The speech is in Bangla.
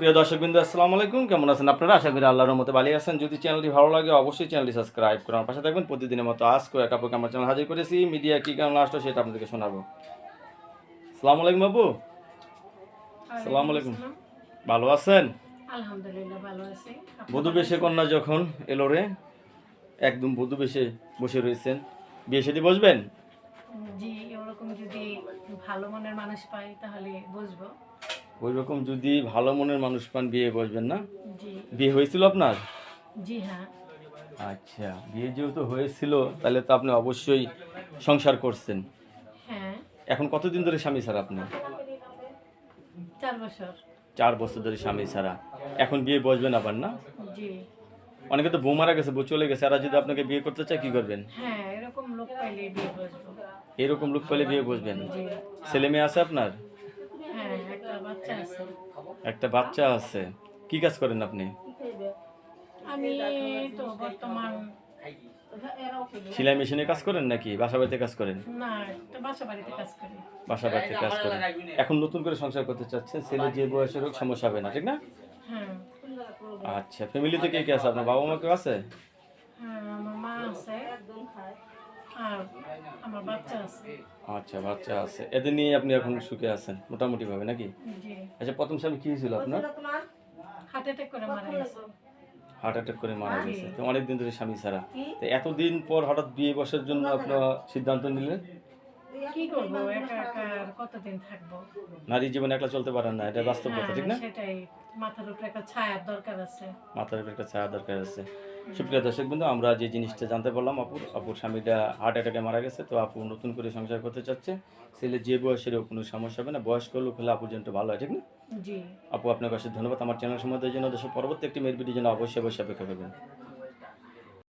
প্রিয় দর্শকবৃন্দ আসসালামু আলাইকুম। কেমন আছেন আপনারা? আশা করি আল্লাহর মতো ভালো আছেন। যদি চ্যানেলটি ভালো লাগে অবশ্যই চ্যানেলটি সাবস্ক্রাইব করুন পাশে থাকবেন। প্রতিদিনের মতো আজকে এক আপুকে আমার চ্যানেল হাজির করেছি। মিডিয়া কী কারণ আসলো সেটা আপনাদেরকে শোনাবো। আসসালামু আলাইকুম বাবু আসসালামু আলাইকুম। ভালো আছেন? আলহামদুলিল্লাহ ভালো আছি। বধূ বেশে কন্যা যখন এলো রে একদম বধূ বেশে বসে রয়েছেন। বিয়ে সাথে বসবেন? জি ওরকম যদি ভালো মনের মানুষ পাই তাহলে বুঝব ওই রকম যদি ভালো মনের মানুষ পান বিয়ে বসবেন না? বিয়ে হয়েছিল আপনার? জি হ্যাঁ। আচ্ছা বিয়ে যেহেতু হয়েছিল তাহলে তো আপনি অবশ্যই সংসার করছেন। হ্যাঁ। এখন কতদিন ধরে স্বামী ছাড়া আপনি? চার বছর। চার বছর ধরে স্বামী ছাড়া। এখন বিয়ে বসবেন আবার না? জি। অনেকে তো বউ মারা গেছে বউ চলে গেছে আর যদি আপনাকে বিয়ে করতে চায় কি করবেন? হ্যাঁ এরকম লোক পাইলে বিয়ে বসবো। এরকম লোক পেলে বিয়ে বসবেন? ছেলে মেয়ে আছে আপনার? একটা বাচ্চা আছে। কি কাজ করেন আপনি? আমি তো বর্তমান সেলাই মেশিনে কাজ করেন নাকি? বাসা বাড়িতে কাজ করেন? বাসা বাড়িতে কাজ করেন। এখন নতুন করে সংসার করতে চাচ্ছেন ছেলে যে বয়সের হোক সমস্যা হবে না ঠিক না? হ্যাঁ। আচ্ছা ফ্যামিলিতে কে কে আছে? আপনার বাবা মা কেউ আছে? হ্যাঁ আমার মা আছে। আর আমার বাচ্চা আছে। আচ্ছা বাচ্চা আছে। এদের নিয়ে আপনি এখন সুখে আছেন মোটামুটি ভাবে নাকি? জি। আচ্ছা প্রথম স্বামী কি হয়েছিল আপনার? হার্ট অ্যাটাক করে মারা গেছে। হার্ট অ্যাটাক করে মারা গেছে। তো অনেক দিন ধরে স্বামী ছাড়া। তো এতদিন পর হঠাৎ বিয়ে বসার জন্য আপনার সিদ্ধান্ত নিলেন? কি করব? একা একা কতদিন থাকব? নারী জীবনে একলা চলতে পারেন না এটা বাস্তব কথা ঠিক না? হ্যাঁ, সেটাই। মাথার উপরে একটা ছায়ার দরকার আছে। মাথার উপর একটা ছায়া দরকার আছে। সুপ্রিয় দর্শক বিন্দু আমরা যে জিনিসটা জানতে পারলাম আপুর আপুর স্বামীটা হার্ট অ্যাটাকে মারা গেছে তো আপু নতুন করে সংসার করতে চাচ্ছে। ছেলে যে বয়সের কোনো সমস্যা হবে না। বয়স্ক লোক হলে আপুর জন্য ভালো হয় ঠিক না? আপু আপনার কাছে ধন্যবাদ। আমার চ্যানেল সম্বন্ধে জন্য দেশের পরবর্তী একটি মেয়ের ভিডিও জন্য অবশ্যই অবশ্যই অপেক্ষা করবেন।